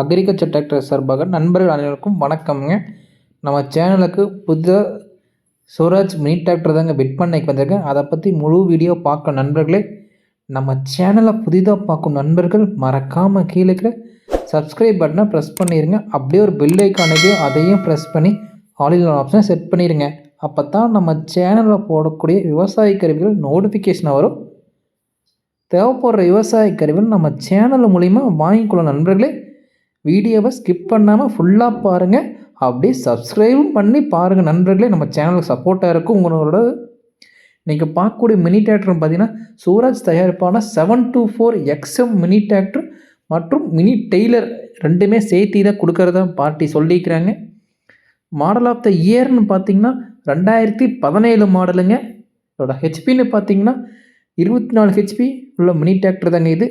Agriculture doctor சார்பாக நண்பர்கள் அனைவருக்கும் வணக்கம்ங்க. நம்ம சேனலுக்கு புதிய சுவராஜ் மினி டிராக்டர் தாங்க விற்பனைக்கு வந்திருக்கேன். அதை பற்றி முழு வீடியோ பார்க்க நண்பர்களே நம்ம சேனலை புதிதாக பார்க்கும் நண்பர்கள் மறக்காமல் கீழே இருக்கிற சப்ஸ்கிரைப் பட்டனை ப்ரெஸ் பண்ணிடுங்க அப்படியே ஒரு பெல் ஐக்கானுக்கு அதையும் ப்ரெஸ் பண்ணி ஆலில் ஆப்ஷனை செட் பண்ணிடுங்க அப்போ தான் நம்ம சேனலில் போடக்கூடிய விவசாய கருவிகள் நோட்டிஃபிகேஷன் வரும். தேவைப்படுற விவசாய கருவிகள் நம்ம சேனல் மூலிமா வாங்கிக்கொள்ள நண்பர்களே. வீடியோவை ஸ்கிப் பண்ணாமல் ஃபுல்லாக பாருங்கள் அப்படியே சப்ஸ்கிரைபும் பண்ணி பாருங்கள் நண்பர்களே. நம்ம சேனலுக்கு சப்போர்ட்டாக இருக்கும் உங்களோட. நீங்கள் பார்க்கக்கூடிய மினி டிராக்டர் பார்த்தீங்கன்னா Swaraj தயாரிப்பான seven two four XM mini tractor மற்றும் மினி டெய்லர் ரெண்டுமே சேர்த்தி தான் கொடுக்கறதா பார்ட்டி சொல்லிக்கிறாங்க மாடல் ஆஃப் த இயர்னு பார்த்தீங்கன்னா ரெண்டாயிரத்தி பதினேழு மாடலுங்க இதோட ஹெச்பின்னு பார்த்தீங்கன்னா இருபத்தி நாலு ஹெச்பி உள்ள மினி டிராக்டர் தாங்க இது.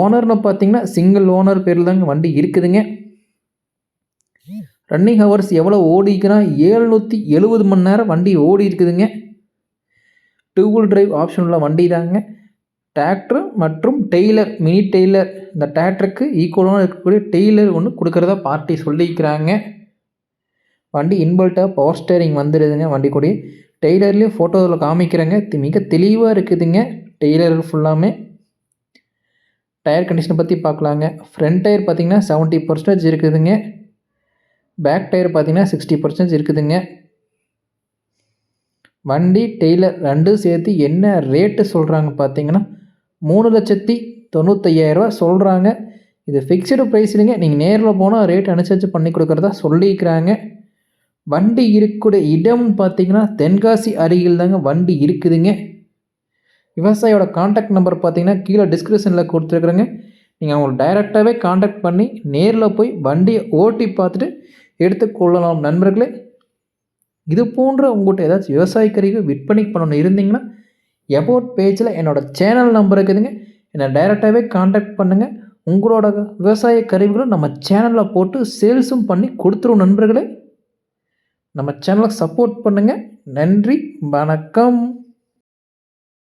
ஓனர்னு பார்த்தீங்கன்னா சிங்கிள் ஓனர் பேரில் தாங்க வண்டி இருக்குதுங்க. ரன்னிங் ஹவர்ஸ் எவ்வளோ ஓடிக்குன்னா ஏழ்நூற்றி எழுபது மணி நேரம் வண்டி ஓடி இருக்குதுங்க டூ வீல் டிரைவ் ஆப்ஷன் உள்ள வண்டி தாங்க டிராக்டர் மற்றும் டெய்லர் மினி டெய்லர் இந்த டிராக்டருக்கு ஈக்குவலாக இருக்கக்கூடிய டெய்லர் ஒன்று கொடுக்குறதா பார்ட்டி சொல்லியிருக்கிறாங்க. வண்டி இன்பில்ட்டாக பவர் ஸ்டேரிங் வந்துடுதுங்க வண்டி கூட டெய்லர்லேயும் ஃபோட்டோவில் காமிக்கிறேங்க. மிக தெளிவாக இருக்குதுங்க. டெய்லர் ஃபுல்லாமே டயர் கண்டிஷனை பற்றி பார்க்கலாங்க ஃப்ரண்ட் டயர் பார்த்திங்கன்னா செவன்ட்டி பர்சன்டேஜ் இருக்குதுங்க. பேக் டயர் பார்த்திங்கன்னா சிக்ஸ்டி பர்சன்டேஜ் இருக்குதுங்க. வண்டி டெய்லர் ரெண்டும் சேர்த்து என்ன ரேட்டு சொல்கிறாங்க பார்த்தீங்கன்னா மூணு லட்சத்தி தொண்ணூத்தையாயிரரூவா சொல்கிறாங்க இது ஃபிக்ஸ்டு ப்ரைஸ்லிங்க நீங்கள் நேரில் போனால் ரேட் அனுசரித்து பண்ணி கொடுக்குறதா சொல்லிக்கிறாங்க வண்டி இருக்கக்கூடிய இடம் பார்த்தீங்கன்னா தென்காசி அருகில் தாங்க வண்டி இருக்குதுங்க. விவசாயியோட காண்டாக்ட் நம்பர் பார்த்தீங்கன்னா கீழே டிஸ்கிரிப்ஷனில் கொடுத்துருக்குறேங்க. நீங்கள் அவங்களை டைரெக்டாகவே காண்டாக்ட் பண்ணி நேரில் போய் வண்டியை ஓட்டி பார்த்துட்டு எடுத்துக்கொள்ளலாம் நண்பர்களே. இது போன்ற உங்கள்கிட்ட ஏதாச்சும் விவசாய கருவிகள் விற்பனை பண்ணணும் இருந்தீங்கன்னா எபோட் பேஜில் என்னோடய சேனல் நம்பர் இருக்குதுங்க. என்னை டைரெக்டாகவே காண்டாக்ட் பண்ணுங்கள் உங்களோட விவசாய கருவிகளும் நம்ம சேனலில் போட்டு சேல்ஸும் பண்ணி கொடுத்துருவோம் நண்பர்களே. நம்ம சேனலுக்கு சப்போர்ட் பண்ணுங்கள் நன்றி வணக்கம்.